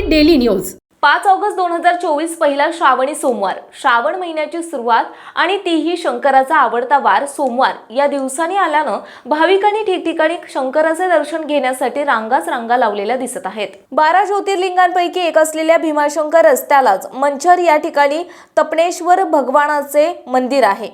Marathi daily news. पाच August दोन हजार चोवीस पहिला श्रावणी सोमवार. श्रावण महिन्याची सुरुवात आणि तीही शंकराचा आवडता वार सोमवार. या दिवसांनी आल्यानं भाविकांनी ठिकठिकाणी शंकराचे दर्शन घेण्यासाठी रांगाच रांगा लावलेल्या दिसत आहेत. बारा ज्योतिर्लिंगांपैकी एक असलेल्या भीमाशंकर रस्त्यालाच मंचर या ठिकाणी तपणेश्वर भगवानाचे मंदिर आहे.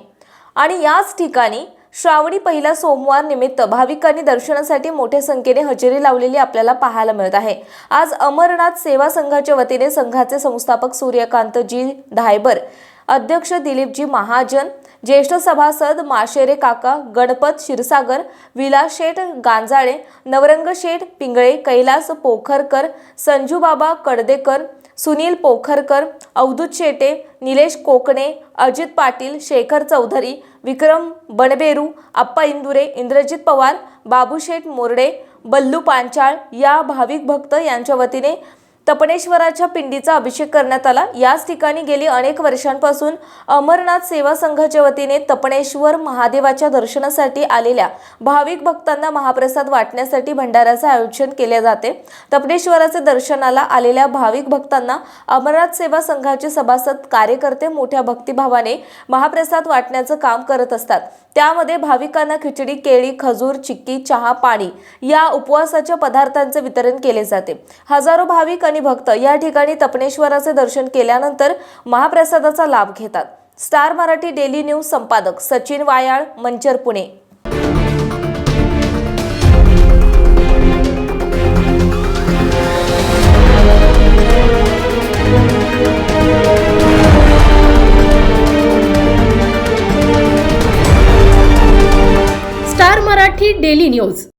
आणि याच ठिकाणी श्रावणी पहिला सोमवार निमित्त भाविकांनी दर्शनासाठी मोठ्या संख्येने हजेरी लावलेली आपल्याला पाहायला मिळत आहे. आज अमरनाथ सेवा संघाच्या वतीने संघाचे संस्थापक सूर्यकांतजी धायबर अध्यक्ष दिलीपजी महाजन ज्येष्ठ सभासद माशेरे काका गणपत क्षीरसागर विलास शेठ गांजाळे नवरंग शेठ पिंगळे कैलास पोखरकर संजूबाबा कडदेकर सुनील पोखरकर अवधूत शेटे निलेश कोकणे अजित पाटील शेखर चौधरी विक्रम बनबेरू आप्पा इंदुरे इंद्रजित पवार बाबूशेठ मोरडे बल्लू पांचाळ या भाविक भक्त यांच्या वतीने तपनेश्वराच्या पिंडीचा अभिषेक करण्यात आला. याच ठिकाणी गेली अनेक वर्षांपासून अमरनाथ सेवा संघाच्या वतीने तपणेश्वर महादेवाच्या दर्शनासाठी आलेल्या भाविक भक्तांना महाप्रसाद वाटण्यासाठी भंडाऱ्याचे आयोजन केले जाते. तपणेश्वराचे दर्शनाला आलेल्या भाविक भक्तांना अमरनाथ सेवा संघाचे सभासद कार्यकर्ते मोठ्या भक्तिभावाने महाप्रसाद वाटण्याचं काम करत असतात. त्यामध्ये भाविकांना खिचडी केळी खजूर चिक्की चहा पाणी या उपवासाच्या पदार्थांचे वितरण केले जाते. हजारो भाविक आणि भक्त या ठिकाणी तपणेश्वराचे दर्शन केल्यानंतर महाप्रसादाचा लाभ घेतात. स्टार मराठी डेली न्यूज संपादक Sachin Wayal Manchar Pune. Star Marathi daily news.